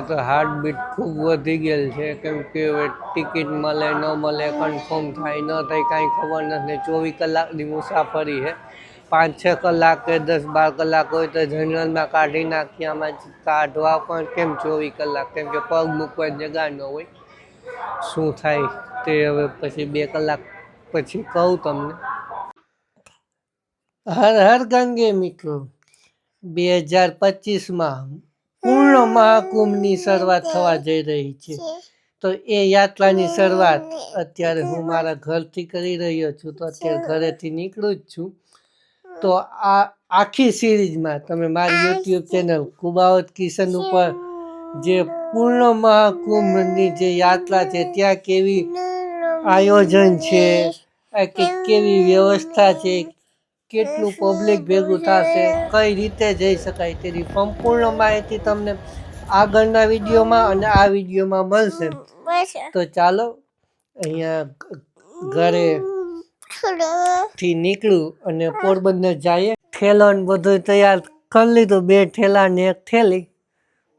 તો હાર્ટબીટ ખૂબ વધી ગયેલ છે. કેમ કે હવે ટિકિટ મળે, ન મળે કન્ફર્મ થાય, ન થાય, કાંઈ ખબર નથી. ચોવીસ કલાકની મુસાફરી છે. પાંચ, છ કલાક કે દસ, બાર કલાક હોય તો જનરલમાં કાઢી નાખીએ. આમાં કાઢવા પણ કેમ ચોવીસ કલાક? કેમ કે પગ મૂકવા જગા ન હોય. શું થાય તે હવે પછી બે કલાક પછી કહું તમને. હર હર ગંગે મિત્રો. બે હજાર પચીસમાં પૂર્ણ મહાકુંભની શરૂઆત થવા જઈ રહી છે. તો એ યાત્રાની શરૂઆત અત્યારે હું મારા ઘરથી કરી રહ્યો છું. તો અત્યારે ઘરેથી નીકળું જ છું. તો આ આખી સિરીઝમાં તમે મારી યુટ્યુબ ચેનલ કુબાવત કિશન ઉપર જે પૂર્ણ મહાકુંભની જે યાત્રા છે ત્યાં કેવી આયોજન છે કે કેવી વ્યવસ્થા છે કેટલું પબ્લિક ભેગું થશે? કઈ રીતે જઈ શકાય તેની સંપૂર્ણ માહિતી તમને આગળના વિડીયોમાં અને આ વિડીયોમાં મળશે. તો ચાલો અહીંયા ઘરે થી નીકળું અને પોરબંદર જઈએ. ઠેલો ને બધું તૈયાર કરી લીધું બે ઠેલા ને એક ઠેલી.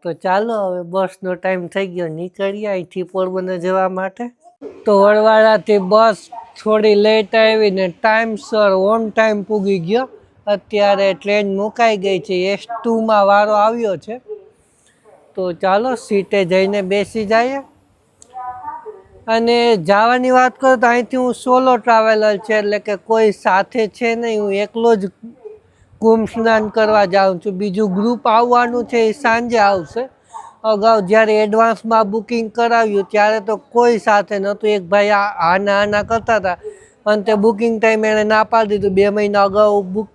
તો ચાલો હવે બસનો ટાઈમ થઈ ગયો. નીકળીએ અહીંથી પોરબંદર જવા માટે. તો વડવાળાથી બસ થોડી લેટ આવીને ટાઈમસર ઓન ટાઈમ પૂગી ગયો. અત્યારે ટ્રેન મુકાઈ ગઈ છે. એસ ટુમાં વારો આવ્યો છે. તો ચાલો સીટે જઈને બેસી જઈએ. અને જવાની વાત કરું તો અહીંથી હું સોલો ટ્રાવેલર છે, એટલે કે કોઈ સાથે છે નહીં. હું એકલો જ કુંભ સ્નાન કરવા જાઉં છું. બીજું ગ્રુપ આવવાનું છે, એ સાંજે આવશે. અગાઉ જ્યારે એડવાન્સમાં બુકિંગ કરાવ્યું, ત્યારે તો કોઈ સાથે નહોતું. એક ભાઈ આના આના કરતા હતા. અને તે બુકિંગ ટાઈમ એણે ના પાડી દીધું. બે મહિના અગાઉ બુક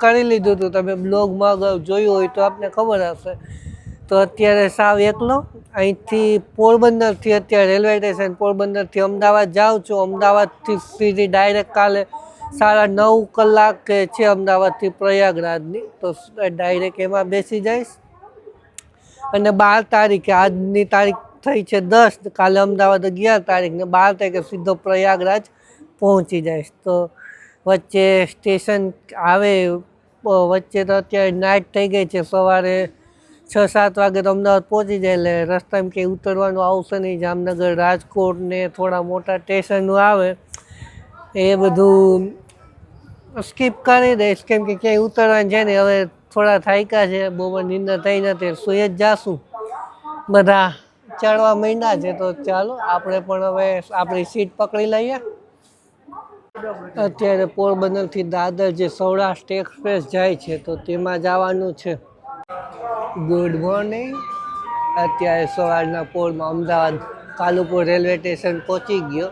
કરી લીધું હતું. તમે બ્લોગમાં અગાઉ જોયું હોય તો આપને ખબર હશે. તો અત્યારે સાવ એકલો. અહીંથી પોરબંદરથી અત્યારે રેલવે સ્ટેશન પોરબંદરથી અમદાવાદ જાઉં છું. અમદાવાદથી સીધી ડાયરેક્ટ કાલે સાડા નવ કલાકે છે અમદાવાદથી પ્રયાગરાજની. તો ડાયરેક્ટ એમાં બેસી જઈશ. અને બાર તારીખે, આજની તારીખ થઈ છે દસ કાલે અમદાવાદ અગિયાર તારીખ ને બાર તારીખે સીધો પ્રયાગરાજ પહોંચી જઈશ. તો વચ્ચે સ્ટેશન આવે વચ્ચે તો અત્યારે નાઇટ થઈ ગઈ છે, સવારે છ, સાત વાગે તો અમદાવાદ પહોંચી જાય, એટલે રસ્તામાં કંઈ ઉતરવાનું આવશે નહીં. જામનગર, રાજકોટ ને થોડા મોટા સ્ટેશનો આવે, એ બધું સ્કીપ કરી દઈશ. કેમ કે ક્યાંય ઉતરવાનું છે ને હવે થોડા થાયકા છે, બહુ નિંદર થઈ નથી સુઈ જ જાશું. બધા ચડવા મહિના છે, તો ચાલો આપણે પણ હવે આપણી સીટ પકડી લઈએ. અત્યારે પોરબંદરથી દાદર જે સૌરાષ્ટ્ર એક્સપ્રેસ જાય છે, તો તેમાં જવાનું છે. ગુડ મોર્નિંગ અત્યારે સવારના પોરમાં અમદાવાદ કાલુપુર રેલવે સ્ટેશન પહોંચી ગયો.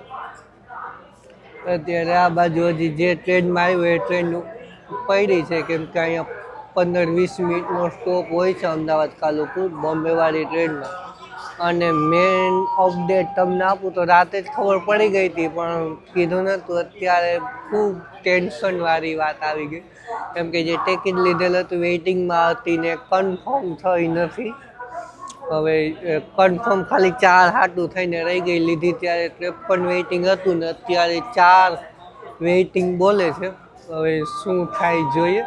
અત્યારે આ બાજુ હજી જે ટ્રેનમાં આવ્યું એ ટ્રેનનું પડી છે, કેમ કે અહીંયા પંદર, વીસ મિનિટનો સ્ટોપ હોય છે અમદાવાદ કાલુપુર, બોમ્બેવાળી ટ્રેનમાં. અને મેન અપડેટ તમને આપું તો રાતે જ ખબર પડી ગઈ હતી, પણ કીધું નહોતું અત્યારે ખૂબ ટેન્શનવાળી વાત આવી ગઈ. કેમ કે જે ટિકિટ લીધેલ હતું, વેઇટિંગમાં હતી ને કન્ફર્મ થઈ નથી. હવે કન્ફર્મ ખાલી ચાર હાટું થઈને રહી ગઈ. લીધી ત્યારે ત્રેપન વેઇટિંગ હતું ને અત્યારે ચાર વેઇટિંગ બોલે છે. હવે શું થાય જોઈએ?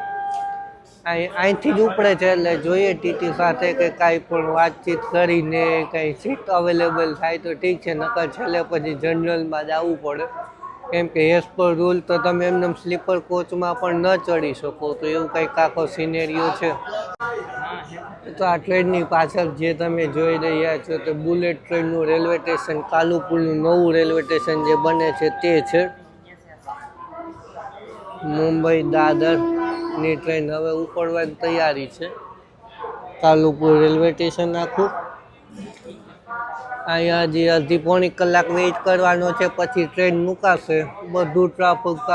અહીંથી જ ઉપડે છે એટલે જોઈએ ટીટી સાથે કે કાંઈ પણ વાતચીત કરીને કાંઈ સીટ અવેલેબલ થાય તો ઠીક છે, નકર છેલ્લે પછી જનરલમાં જ આવવું પડે. કેમ કે એઝ પર રૂલ તો તમે એમને સ્લીપર કોચમાં પણ ન ચડી શકો, તો એવું કંઈક આખો સિનેરિયો છે. તો આ ટ્રેનની પાછળ જે તમે જોઈ રહ્યા છો તો બુલેટ ટ્રેનનું રેલવે સ્ટેશન કાલુપુરનું નવું રેલવે સ્ટેશન જે બને છે તે છે. મુંબઈ દાદરની ટ્રેન હવે ઉપડવાની તૈયારી છે. કાલુપુર રેલવે સ્ટેશન આખું. અહીંયા હજી અડધી પોણી કલાક વેઇટ કરવાનો છે, પછી ટ્રેન મુકાશે. બધું ટ્રાફિક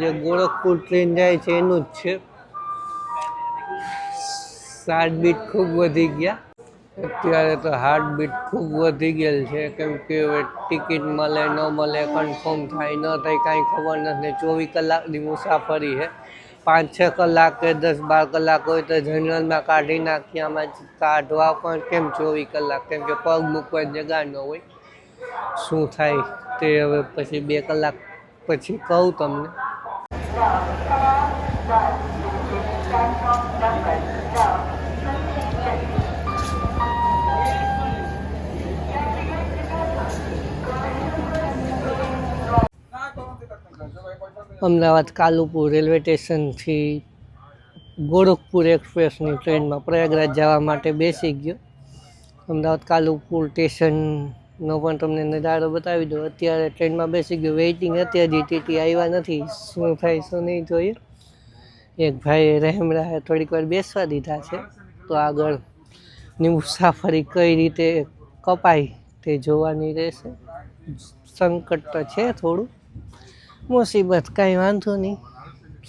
જે ગોરખપુર ટ્રેન જાય છે, એનું જ છે. હાર્ટબીટ ખૂબ વધી ગયા. અત્યારે તો હાર્ટબીટ ખૂબ વધી ગયેલ છે. કેમ કે હવે ટિકિટ મળે, ન મળે કન્ફર્મ થાય, ન થાય, કાંઈ ખબર નથી. ચોવીસ કલાકની મુસાફરી છે. પાંચ છ કલાક કે દસ બાર કલાક હોય તો જનરલમાં કાઢી નાખીએ આમાં કાઢવા પણ કેમ ચોવીસ કલાક? કેમ કે પગ મૂકવા જગા ન હોય. શું થાય તે હવે પછી બે કલાક પછી કહું તમને. અમદાવાદ કાલુપુર રેલવે સ્ટેશનથી ગોરખપુર એક્સપ્રેસની ટ્રેનમાં પ્રયાગરાજ જવા માટે બેસી ગયો. અમદાવાદ કાલુપુર સ્ટેશનનો પણ તમને નજારો બતાવી દો અત્યારે ટ્રેનમાં બેસી ગયો. વેઇટિંગ હતી હજી ટીટી આવ્યા નથી. શું થાય, શું નહીં જોઈએ. એક ભાઈ રહેમરાએ થોડીક વાર બેસવા દીધા છે. તો આગળની મુસાફરી કઈ રીતે કપાય તે જોવાની રહેશે. સંકટ તો છે થોડું. મુસીબત, કાંઈ વાંધો નહીં.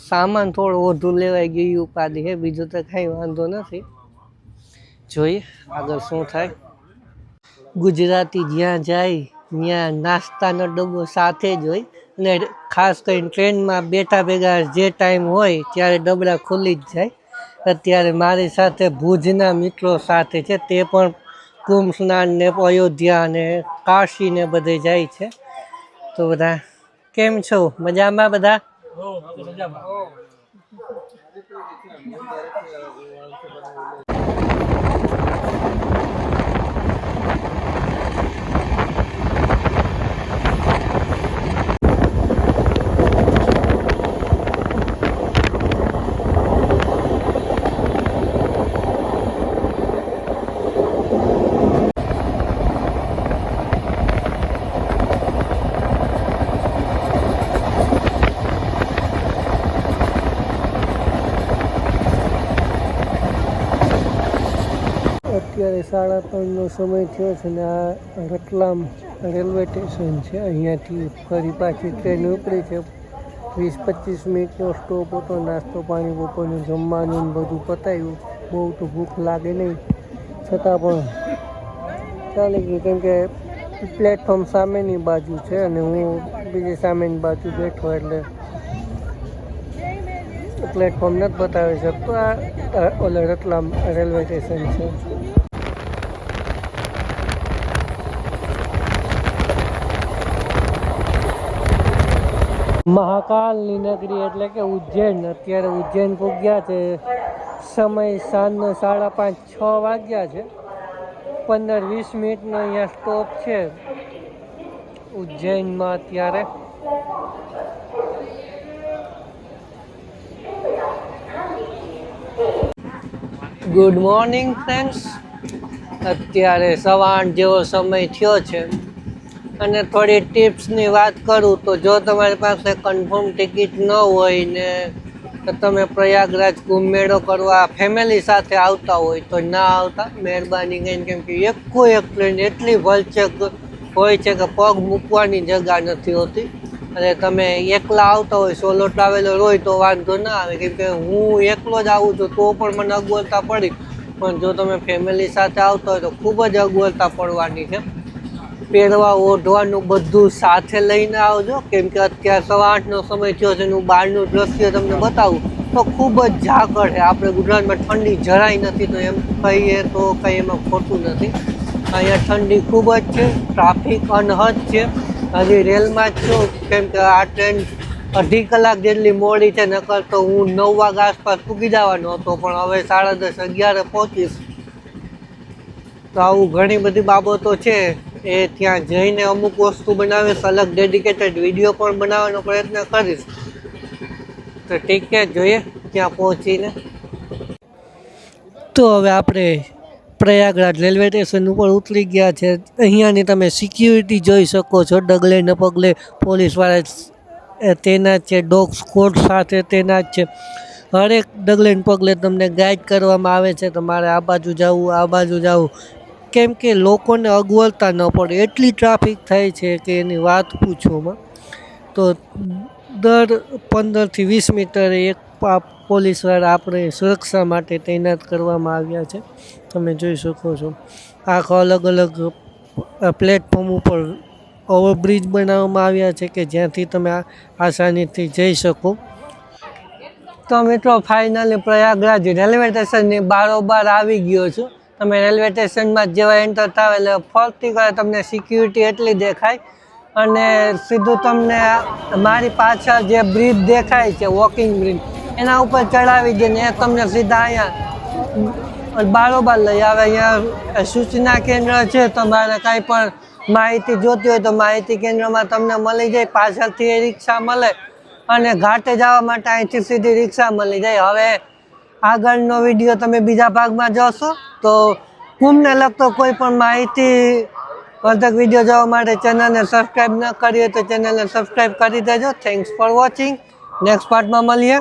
સામાન થોડો વધુ લેવાઈ ગયું ઉપાધિ હે બીજું તો કાંઈ વાંધો નથી. જોઈએ આગળ શું થાય. ગુજરાતી જ્યાં જાય, ત્યાં નાસ્તાનો ડબ્બો સાથે જ હોય. અને ખાસ કરીને ટ્રેનમાં બેઠા ભેગા જે ટાઈમ હોય, ત્યારે ડબડા ખુલી જ જાય. અત્યારે મારી સાથે ભુજના મિત્રો સાથે છે, તે પણ કુંભ સ્નાન ને અયોધ્યા ને કાશી ને બધે જાય છે. તો બધા કેમ છો? મજામાં બધા? અત્યારે સાડા ત્રણનો સમય થયો છે ને આ રતલામ રેલવે સ્ટેશન છે. અહીંયાથી ફરી પાછી ટ્રેન ઉપડી છે. વીસ પચીસ મિનિટનો સ્ટોપ હતો, નાસ્તો પાણી બપોરનું જમવાનું બધું પતાવ્યું બહુ તો ભૂખ લાગે નહીં. છતાં પણ ચાલી ગયું કેમ કે પ્લેટફોર્મ સામેની બાજુ છે અને હું બીજી સામેની બાજુ બેઠો એટલે પ્લેટફોર્મ નથી બતાવી શકતો. આ ઓલે રતલામ રેલવે સ્ટેશન છે. મહાકાલની નગરી એટલે કે ઉજ્જૈન. અત્યારે ઉજ્જૈન પૂગ્યા છે. સમય સાંજનો સાડા પાંચ, છ વાગ્યા છે. પંદર, વીસ મિનિટનો અહીંયા સ્ટોપ છે. ઉજ્જૈનમાં અત્યારે. ગુડ મોર્નિંગ ફ્રેન્ડ્સ અત્યારે સવાણ જેવો સમય થયો છે. અને થોડી ટિપ્સની વાત કરું તો જો તમારી પાસે કન્ફર્મ ટિકિટ ન હોય ને તો તમે પ્રયાગરાજ કુંભ મેળો કરવા ફેમિલી સાથે આવતા હોય તો ના આવતા. મહેરબાની કરીને કેમ કે એકો એક ટ્રેન એટલી ભલચક હોય છે કે પગ મૂકવાની જગ્યા નથી હોતી. અને તમે એકલા આવતા હોય સોલો ટ્રાવેલર હોય તો વાંધો ના આવે. કેમ કે હું એકલો જ આવું છું તો પણ મને અગવડતા પડી. પણ જો તમે ફેમિલી સાથે આવતા હોય તો ખૂબ જ અગવડતા પડવાની છે. પહેરવા ઓઢવાનું બધું સાથે લઈને આવજો. કેમ કે અત્યારે સવા આઠનો સમય થયો છે હું બહારનું દ્રશ્ય તમને બતાવું, તો ખૂબ જ ઝાકળ છે. આપણે ગુજરાતમાં ઠંડી જરાય નથી, તો એમ કહીએ તો કંઈ એમાં ખોટું નથી. અહીંયા ઠંડી ખૂબ જ છે, ટ્રાફિક અનહદ છે. હજી રેલમાં જ છું, કેમ કે આ ટ્રેન અઢી કલાક જેટલી મોડી છે, નકર તો હું નવ વાગ્યા આસપાસ પૂગી જવાનો હતો, પણ હવે સાડા દસ અગિયારે પહોંચીશ. તો આવું ઘણી બધી બાબતો છે. એ ત્યાં જઈને અમુક વસ્તુ બનાવીશ, અલગ ડેડિકેટેડ વીડિયો પણ બનાવવાનો પ્રયત્ન કરીશ. તો ઠીક છે, જોઈએ ત્યાં પહોંચીને. તો હવે આપણે પ્રયાગરાજ રેલવે સ્ટેશન ઉપર ઉતરી ગયા છે. અહીંયાની તમે સિક્યુરિટી જોઈ શકો છો, ડગલે ને પગલે પોલીસવાળા તેના છે ડોગ સ્કોડ સાથે તેના છે. હરેક ડગલે ને પગલે તમને ગાઈડ કરવામાં આવે છે, તમારે આ બાજુ જવું, આ બાજુ જવું. કેમ કે લોકોને અગવડતા ન પડે. એટલી ટ્રાફિક થાય છે કે એની વાત પૂછોમાં તો દર પંદરથી વીસ મીટરે એક પોલીસવાળા આપણે સુરક્ષા માટે તૈનાત કરવામાં આવ્યા છે. તમે જોઈ શકો છો. આખો અલગ અલગ પ્લેટફોર્મ ઉપર ઓવરબ્રિજ બનાવવામાં આવ્યા છે કે જ્યાંથી તમે આસાનીથી જઈ શકો. તો મિત્રો ફાઇનલી પ્રયાગરાજ રેલવે સ્ટેશનની બારોબાર આવી ગયો છું. તમે રેલવે સ્ટેશનમાં જેવા એન્ટર થાવ એટલે ફરતી કરે તમને સિક્યુરિટી એટલી દેખાય. અને સીધું તમને મારી પાછળ જે બ્રિજ દેખાય છે વોકિંગ બ્રિજ એના ઉપર ચડાવી દે ને એ તમને સીધા અહીંયા બારોબાર લઈ આવે. અહીંયા સૂચના કેન્દ્ર છે તમારે કાંઈ પણ માહિતી જોતી હોય તો માહિતી કેન્દ્રમાં તમને મળી જાય, પાછળથી એ રિક્ષા મળે અને ઘાટે જવા માટે અહીંથી સીધી રિક્ષા મળી જાય. હવે આગળનો વીડિયો તમે બીજા ભાગમાં જોશો, તો કુંભને લગતો કોઈ પણ માહિતી વર્ધક વીડિયો જોવા માટે ચેનલને સબસ્ક્રાઈબ ન કરી હોય તો ચેનલને સબસ્ક્રાઈબ કરી દેજો. થેન્ક્સ ફોર વોચિંગ નેક્સ્ટ પાર્ટમાં મળીએ.